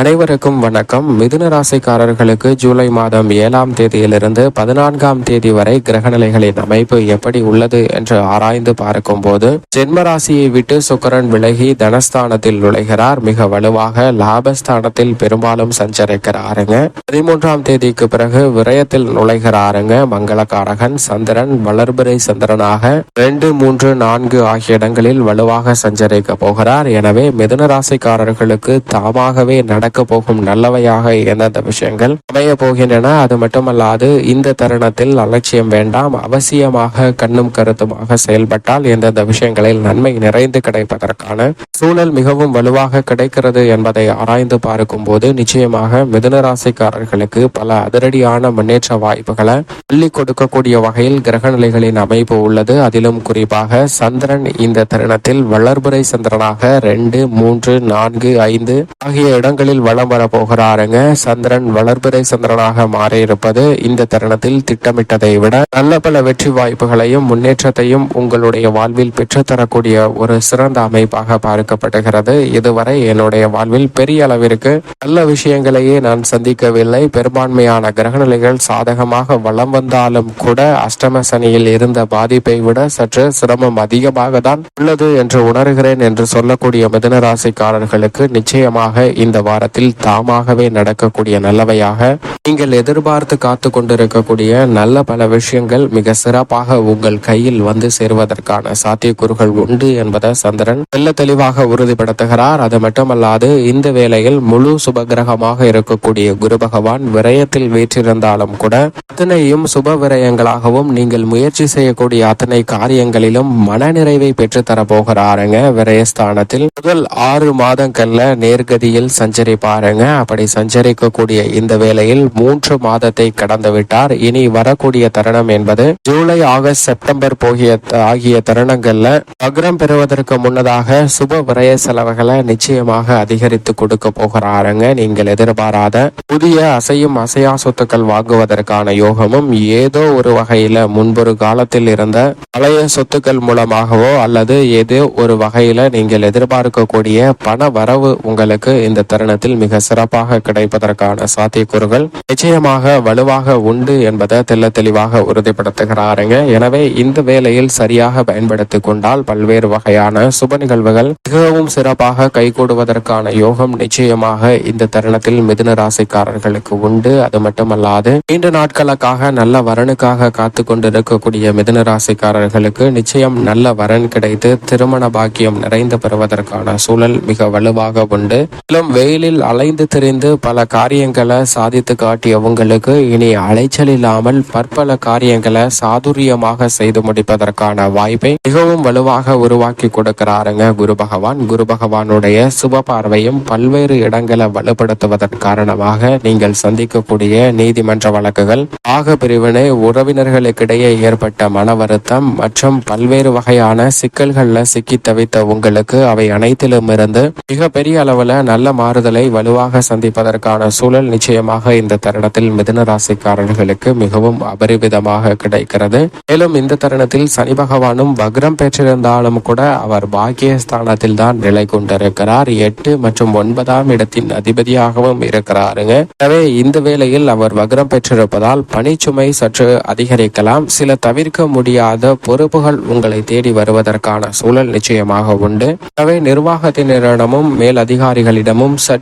அனைவருக்கும் வணக்கம். மிதுன ராசிக்காரர்களுக்கு ஜூலை மாதம் ஏழாம் தேதியிலிருந்து பதினான்காம் தேதி வரை கிரகநிலைகளின் அமைப்பு எப்படி உள்ளது என்று ஆராய்ந்து பார்க்கும் போது ஜென்ம ராசியை விட்டு சுக்கரன் விலகி தனஸ்தானத்தில் நுழைகிறார். மிக வலுவாக லாபஸ்தானத்தில் பெரும்பாலும் சஞ்சரிக்கிறாருங்க. பதிமூன்றாம் தேதிக்கு பிறகு விரயத்தில் நுழைகிறாருங்க. மங்களகாரகன் சந்திரன் வளர்பிறை சந்திரனாக ரெண்டு மூன்று நான்கு ஆகிய இடங்களில் வலுவாக சஞ்சரிக்க போகிறார். எனவே மிதுன ராசிக்காரர்களுக்கு தாமாகவே நடக்க போகும் நல்லவையாக எந்தெந்த விஷயங்கள் அமைய போகின்றன. அது மட்டுமல்லாது இந்த தருணத்தில் அலட்சியம் வேண்டாம் அவசியமாக கண்ணும் கருத்துமாக செயல்பட்டால் எந்தெந்த விஷயங்களில் நன்மை நிறைந்து கிடைப்பதற்கான சூழல் மிகவும் வலுவாக கிடைக்கிறது என்பதை ஆராய்ந்து பார்க்கும் போது நிச்சயமாக மிதுனராசிக்காரர்களுக்கு பல அதிரடியான முன்னேற்ற வாய்ப்புகளை சொல்லி கொடுக்கக்கூடிய வகையில் கிரகநிலைகளின் அமைப்பு உள்ளது. அதிலும் குறிப்பாக சந்திரன் இந்த தருணத்தில் வளர்புரை சந்திரனாக ரெண்டு மூன்று நான்கு ஐந்து ஆகிய இடங்களில் வலம் வளம் வரப்போகிறாருங்க. சந்திரன் வளர்பிறை சந்திரனாக மாறியிருப்பது இந்த தருணத்தில் திட்டமிட்டதை விட நல்ல பல வெற்றி வாய்ப்புகளையும் முன்னேற்றத்தையும் உங்களுடைய வாழ்வில் பெற்றுத்தரக்கூடிய ஒரு சிறந்த அமைப்பாக பார்க்கப்படுகிறது. இதுவரை என்னுடைய வாழ்வில் பெரிய அளவிற்கு நல்ல விஷயங்களையே நான் சந்திக்கவில்லை. பெரும்பான்மையான கிரகநிலைகள் சாதகமாக வலம் வந்தாலும் கூட அஷ்டம சனியில் இருந்த பாதிப்பை விட சற்று சிரமம் அதிகமாக தான் உள்ளது என்று உணர்கிறேன் என்று சொல்லக்கூடிய மிதன ராசிக்காரர்களுக்கு நிச்சயமாக இந்த வாரத்தில் தாமாகவே நடக்கக்கூடிய நல்லவையாக நீங்கள் எதிர்பார்த்து காத்து கொண்டிருக்கக்கூடிய நல்ல பல விஷயங்கள் மிக சிறப்பாக உங்கள் கையில் வந்து சேருவதற்கான சாத்தியக்கூறுகள் உண்டு என்பதை சந்திரன் தெல்ல தெளிவாக உறுதிப்படுத்துகிறார். அது மட்டுமல்லாது இந்த வேளையில் முழு சுபகிரகமாக இருக்கக்கூடிய குரு பகவான் விரயத்தில் வீற்றிருந்தாலும் கூட அத்தனையும் சுப விரயங்களாகவும் நீங்கள் முயற்சி செய்யக்கூடிய அத்தனை காரியங்களிலும் மனநிறைவை பெற்றுத்தர போகிறாருங்க. விரயஸ்தானத்தில் முதல் ஆறு மாதங்கள்ல நேர்கதியில் சஞ்சரி பாருங்க. அப்படி சஞ்சரிக்கக்கூடிய இந்த வேளையில் மூன்று மாதத்தை கடந்து விட்டார் இனி வரக்கூடிய தருணம் என்பது ஜூலை ஆகஸ்ட் செப்டம்பர் போகிய ஆகிய தருணங்கள்ல வக்ரம் பெறுவதற்கு முன்னதாக சுப விரய செலவுகளை நிச்சயமாக அதிகரித்து கொடுக்க போகிறாருங்க. நீங்கள் எதிர்பாராத புதிய அசையும் அசையா சொத்துக்கள் வாங்குவதற்கான யோகமும் ஏதோ ஒரு வகையில முன்பொரு காலத்தில் இருந்த பழைய சொத்துக்கள் மூலமாகவோ அல்லது ஏதோ ஒரு வகையில நீங்கள் எதிர்பார்க்கக்கூடிய பண வரவு உங்களுக்கு இந்த தருணத்தில் மிக சிறப்பாக கிடைப்பதற்கான சாத்தியக்கூறுகள் நிச்சயமாக வலுவாக உண்டு என்பதை தெல்ல தெளிவாக உறுதிப்படுத்துகிறாருங்க. எனவே இந்த வேலையில் சரியாக பயன்படுத்தி கொண்டால் பல்வேறு வகையான சுப நிகழ்வுகள் மிகவும் சிறப்பாக கைகூடுவதற்கான யோகம் நிச்சயமாக இந்த தருணத்தில் மிதுன ராசிக்காரர்களுக்கு உண்டு. அது மட்டுமல்லாது நீண்ட நாட்களுக்காக நல்ல வரனுக்காக காத்து கொண்டிருக்கக்கூடிய மிதுன ராசிக்காரர்களுக்கு நிச்சயம் நல்ல வரன் கிடைத்து திருமண பாக்கியம் நிறைந்து பெறுவதற்கான சூழல் மிக வலுவாக உண்டு. மேலும் வெயிலில் அலைந்து திரிந்து பல காரியங்களை சாதித்து காட்டியவங்களுக்கு இனி அலைச்சல் இல்லாமல் பற்பல காரியங்களை சாதுரியமாக செய்து முடிப்பதற்கான வாய்ப்பை மிகவும் வலுவாக உருவாக்கி கொடுக்கிறாருங்க குரு பகவான். குரு பகவானுடைய சுப பார்வையும் பல்வேறு இடங்களை வலுப்படுத்துவதன் காரணமாக நீங்கள் சந்திக்கக்கூடிய நீதிமன்ற வழக்குகள் ஆக பிரிவினை உறவினர்களுக்கிடையே ஏற்பட்ட மன வருத்தம் மற்றும் பல்வேறு வகையான சிக்கல்கள்ல சிக்கி தவித்த உங்களுக்கு அவை அனைத்திலும் இருந்து மிக பெரிய அளவுல நல்ல மாறுதலை வலுவாக சந்திப்பதற்கான சூழல் நிச்சயமாக இந்த தருணத்தில் மிதுன ராசிக்காரர்களுக்கு மிகவும் அபரிவிதமாக கிடைக்கிறது. மேலும் இந்த தருணத்தில் சனி பகவானும் வக்ரம் பெற்றிருந்தாலும் கூட அவர் பாக்கியஸ்தானத்தில் தான் நிலை கொண்டிருக்கிறார். எட்டு மற்றும் ஒன்பதாம் இடத்தின் அதிபதியாகவும் இருக்கிறாருங்க. எனவே இந்த வேளையில் அவர் வக்ரம் பெற்றிருப்பதால் பணிச்சுமை சற்று அதிகரிக்கலாம். சில தவிர்க்க முடியாத பொறுப்புகள் உங்களை தேடி வருவதற்கான சூழல் நிச்சயமாக உண்டு. எனவே நிர்வாகத்தினரிடமும் மேல் அதிகாரிகளிடமும் சற்று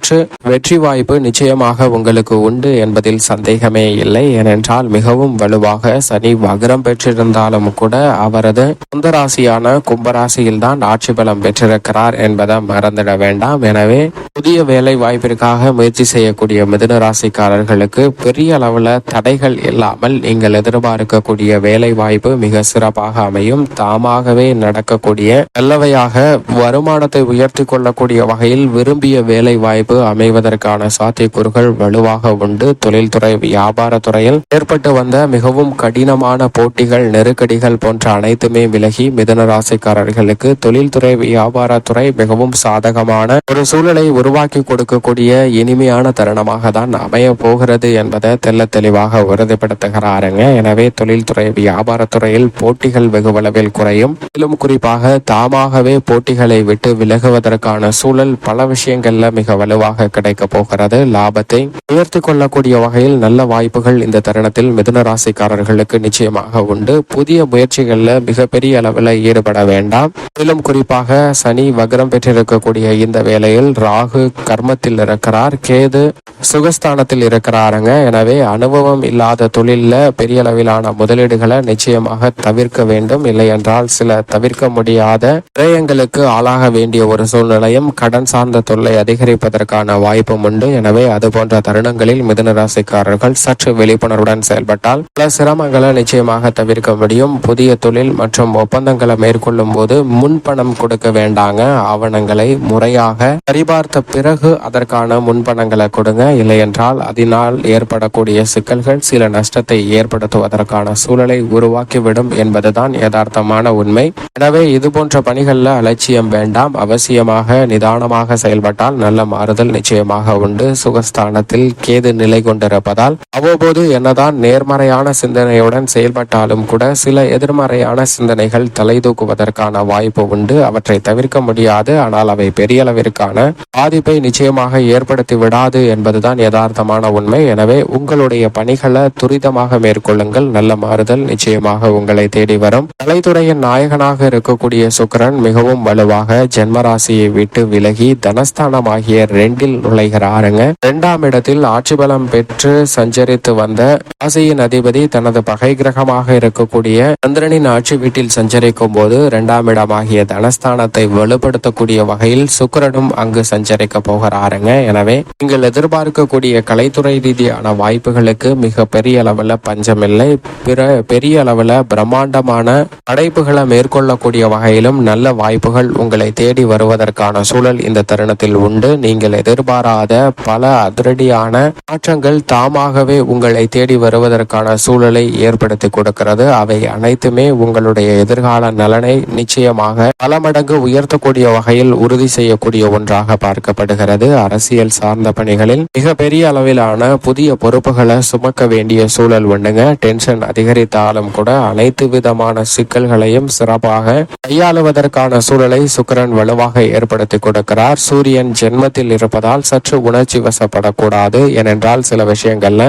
வெற்றி வாய்ப்பு நிச்சயமாக உங்களுக்கு உண்டு என்பதில் சந்தேகமே இல்லை. ஏனென்றால் மிகவும் வலுவாக சனி வக்ரம் பெற்றிருந்தாலும் கூட அவரது சொந்த ராசியான கும்பராசியில் தான் ஆட்சி பலம் பெற்றிருக்கிறார் என்பதை மறந்துட வேண்டாம். எனவே புதிய வேலை வாய்ப்பிற்காக முயற்சி செய்யக்கூடிய மிதுன ராசிக்காரர்களுக்கு பெரிய அளவுல தடைகள் இல்லாமல் நீங்கள் எதிர்பார்க்கக்கூடிய வேலை வாய்ப்பு மிக சிறப்பாக அமையும். தாமாகவே நடக்கக்கூடிய நல்லவையாக வருமானத்தை உயர்த்தி கொள்ளக்கூடிய வகையில் விரும்பிய வேலை வாய்ப்பு அமைவதற்கான சாத்தியக்கூறுகள் வலுவாக உண்டு. தொழில்துறை வியாபாரத்துறையில் ஏற்பட்டு வந்த மிகவும் கடினமான போட்டிகள் நெருக்கடிகள் போன்ற அனைத்துமே விலகி மிதன ராசிக்காரர்களுக்கு தொழில்துறை வியாபாரத்துறை மிகவும் சாதகமான ஒரு சூழலை உருவாக்கி கொடுக்கக்கூடிய இனிமையான தருணமாக தான் அமைய போகிறது என்பதை தெல்ல தெளிவாக உறுதிப்படுத்துகிறாருங்க. எனவே தொழில்துறை வியாபாரத்துறையில் போட்டிகள் வெகுவளவில் குறையும். மேலும் குறிப்பாக தாமாகவே போட்டிகளை விட்டு விலகுவதற்கான சூழல் பல விஷயங்கள்ல மிக வலுவாக வலுவாக கிடைக்க போகிறது. லாபத்தை உயர்த்தி கொள்ளக்கூடிய வகையில் நல்ல வாய்ப்புகள் இந்த தருணத்தில் மிதுன ராசிக்காரர்களுக்கு நிச்சயமாக உண்டு. புதிய முயற்சிகளில் மிகப்பெரிய அளவில் ஈடுபட வேண்டாம். மேலும் குறிப்பாக சனி வக்ரம் பெற்றிருக்கக்கூடிய இந்த வேளையில் ராகு கர்மத்தில் இருக்கிறார். கேது சுகஸ்தானத்தில் இருக்கிறாருங்க. எனவே அனுபவம் இல்லாத தொழிலில் பெரிய அளவிலான முதலீடுகளை நிச்சயமாக தவிர்க்க வேண்டும். இல்லை என்றால் சில தவிர்க்க முடியாத விரயங்களுக்கு ஆளாக வேண்டிய ஒரு சூழ்நிலையும் கடன் சார்ந்த தொல்லை அதிகரிப்பதற்கு அதிகரிப்பதற்கான வாய்ப்பும் உண்டு எனவே அது போன்ற தருணங்களில் மிதன ராசிக்காரர்கள் சற்று விழிப்புணர்வுடன் செயல்பட்டால் பல சிரமங்களை நிச்சயமாக தவிர்க்க முடியும். புதிய தொழில் மற்றும் ஒப்பந்தங்களை மேற்கொள்ளும் போது முன்பணம் கொடுக்க வேண்டாங்க. ஆவணங்களை முறையாக சரிபார்த்த பிறகு அதற்கான முன்பணங்களை கொடுங்க. இல்லையென்றால் அதனால் ஏற்படக்கூடிய சிக்கல்கள் சில நஷ்டத்தை ஏற்படுத்துவதற்கான சூழலை உருவாக்கிவிடும் என்பதுதான் யதார்த்தமான உண்மை. எனவே இது போன்ற பணிகளில் அலட்சியம் வேண்டாம். அவசியமாக நிதானமாக செயல்பட்டால் நல்ல மாறுதல் நிச்சயமாக உண்டு. சுகஸ்தானத்தில் கேது நிலை கொண்டிருப்பதால் அவ்வப்போது என்னதான் நேர்மறையான சிந்தனையுடன் செயல்பட்டாலும் கூட சில எதிர்மறையான சிந்தனைகள் தலை தூக்குவதற்கான வாய்ப்பு உண்டு. அவற்றை தவிர்க்க முடியாது. ஆனால் அவை பெரிய அளவிற்கான பாதிப்பை நிச்சயமாக ஏற்படுத்தி விடாது என்பதுதான் யதார்த்தமான உண்மை. எனவே உங்களுடைய பணிகளை துரிதமாக மேற்கொள்ளுங்கள். நல்ல மாறுதல் நிச்சயமாக உங்களை தேடி வரும். கலைத்துறையின் நாயகனாக இருக்கக்கூடிய சுக்கரன் மிகவும் வலுவாக ஜென்மராசியை விட்டு விலகி தனஸ்தானமாகிய ரெண்டு ரெண்டில் நுழைகிறாருங்க. இரண்டாம் இடத்தில் ஆட்சி பலம் பெற்று சஞ்சரித்து வந்த ராசியின் அதிபதி தனது பகை கிரகமாக இருக்கக்கூடிய சந்திரனின் ஆட்சி வீட்டில் சஞ்சரிக்கும் போது இரண்டாம் இடமாகிய தனஸ்தானத்தை வலுப்படுத்தக்கூடிய வகையில் சுக்கிரனும் அங்கு சஞ்சரிக்க போகிறாருங்க. எனவே நீங்கள் எதிர்பார்க்கக்கூடிய கலைத்துறை ரீதியான வாய்ப்புகளுக்கு மிக பெரிய அளவில் பஞ்சமில்லை. பிற பெரிய அளவில் பிரம்மாண்டமான படைப்புகளை மேற்கொள்ளக்கூடிய வகையிலும் நல்ல வாய்ப்புகள் உங்களை தேடி வருவதற்கான சூழல் இந்த தருணத்தில் உண்டு. நீங்கள் எதிர்பாராத பல அதிரடியான மாற்றங்கள் தாமாகவே உங்களை தேடி வருவதற்கான சூழலை ஏற்படுத்தி கொடுக்கிறது. அவை அனைத்துமே உங்களுடைய எதிர்கால நலனை நிச்சயமாக பல மடங்கு உயர்த்தக்கூடிய வகையில் உறுதி செய்யக்கூடிய ஒன்றாக பார்க்கப்படுகிறது. அரசியல் சார்ந்த பணிகளில் மிக பெரிய அளவிலான புதிய பொறுப்புகளை சுமக்க வேண்டிய சூழல் ஒண்ணுங்க. டென்ஷன் அதிகரித்தாலும் கூட அனைத்து விதமான சிக்கல்களையும் சிறப்பாக கையாளுவதற்கான சூழலை சுக்கரன் வலுவாக ஏற்படுத்தி கொடுக்கிறார். சூரியன் ஜென்மத்தில் இருப்பதால் சற்று உணர்ச்சி வசப்படக்கூடாது. ஏனென்றால் சில விஷயங்கள்ல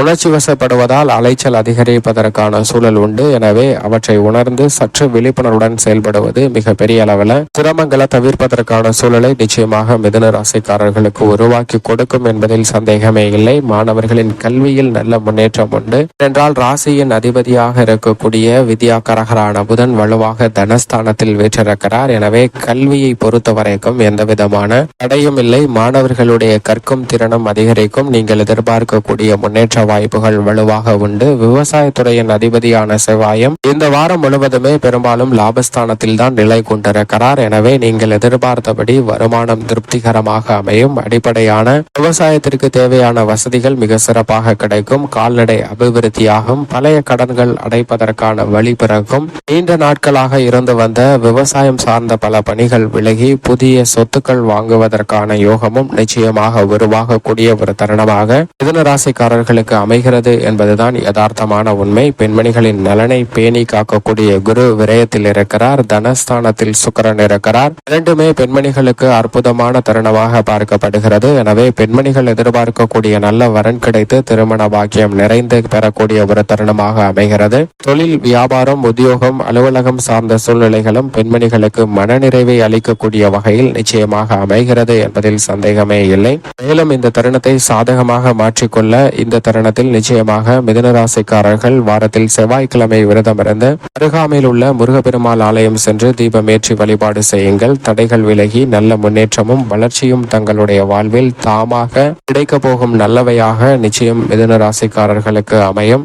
உணர்ச்சி வசப்படுவதால் அலைச்சல் அதிகரிப்பதற்கான சூழல் உண்டு. எனவே அவற்றை உணர்ந்து சற்று விழிப்புணர்வுடன் செயல்படுவது மிக பெரிய அளவில் சிரமங்களை தவிர்ப்பதற்கான சூழலை நிச்சயமாக மிதன ராசிக்காரர்களுக்கு உருவாக்கி கொடுக்கும் என்பதில் சந்தேகமே இல்லை. மாணவர்களின் கல்வியில் நல்ல முன்னேற்றம் உண்டு. என்றால் ராசியின் அதிபதியாக இருக்கக்கூடிய வித்யாகரகரான புதன் வலுவாக தனஸ்தானத்தில் வீற்றிருக்கிறார். எனவே கல்வியை பொறுத்த வரைக்கும் எந்த விதமான தடையும் இல்லை. மாணவர்களுடைய கற்கும் திறனும் அதிகரிக்கும். நீங்கள் எதிர்பார்க்கக்கூடிய முன்னேற்ற வாய்ப்புகள் வலுவாக உண்டு. விவசாயத்துறையின் அதிபதியான செவ்வாயம் இந்த வாரம் முழுவதுமே பெரும்பாலும் லாபஸ்தானத்தில் தான் நிலை கொண்டிருக்கிறார். எனவே நீங்கள் எதிர்பார்த்தபடி வருமானம் திருப்திகரமாக அமையும். அடிப்படையான விவசாயத்திற்கு தேவையான வசதிகள் மிக சிறப்பாக கிடைக்கும். கால்நடை அபிவிருத்தியாகும். பழைய கடன்கள் அடைப்பதற்கான வழி பிறக்கும். நீண்ட நாட்களாக இருந்து வந்த விவசாயம் சார்ந்த பல பணிகள் விலகி புதிய சொத்துக்கள் வாங்குவதற்கான யோகமும் நிச்சயமாக உருவாகக்கூடிய ஒரு தருணமாக மிதன ராசிக்காரர்களுக்கு அமைகிறது என்பதுதான் யதார்த்தமான உண்மை. பெண்மணிகளின் நலனை பேணி காக்கக்கூடிய குரு விரயத்தில் இருக்கிறார் தனஸ்தானத்தில் சுக்கரன் இருக்கிறார். இரண்டுமே பெண்மணிகளுக்கு அற்புதமான தருணமாக பார்க்கப்படுகிறது. எனவே பெண்மணிகள் எதிர்பார்க்கக்கூடிய நல்ல வரன் கிடைத்து திருமண பாக்கியம் நிறைந்து பெறக்கூடிய ஒரு தருணமாக அமைகிறது. தொழில் வியாபாரம் உத்தியோகம் அலுவலகம் சார்ந்த சூழ்நிலைகளும் பெண்மணிகளுக்கு மனநிறைவை அளிக்கக்கூடிய வகையில் நிச்சயமாக அமைகிறது என்பதில் சந்தேகமே இல்லை. மேலும் இந்த தருணத்தை சாதகமாக மாற்றிக்கொள்ள இந்த தருணத்தில் நிச்சயமாக மிதனராசிக்காரர்கள் வாரத்தில் செவ்வாய்க்கிழமை விரதம் இருந்து அருகாமையில் உள்ள முருகப்பெருமாள் ஆலயம் சென்று தீபமேற்றி வழிபாடு செய்யுங்கள். தடைகள் விலகி நல்ல முன்னேற்றமும் வளர்ச்சியும் தங்களுடைய வாழ்வில் தாமாக கிடைக்க போகும் நல்லவையாக நிச்சயம் மிதுன ராசிக்காரர்களுக்கு அமையும்.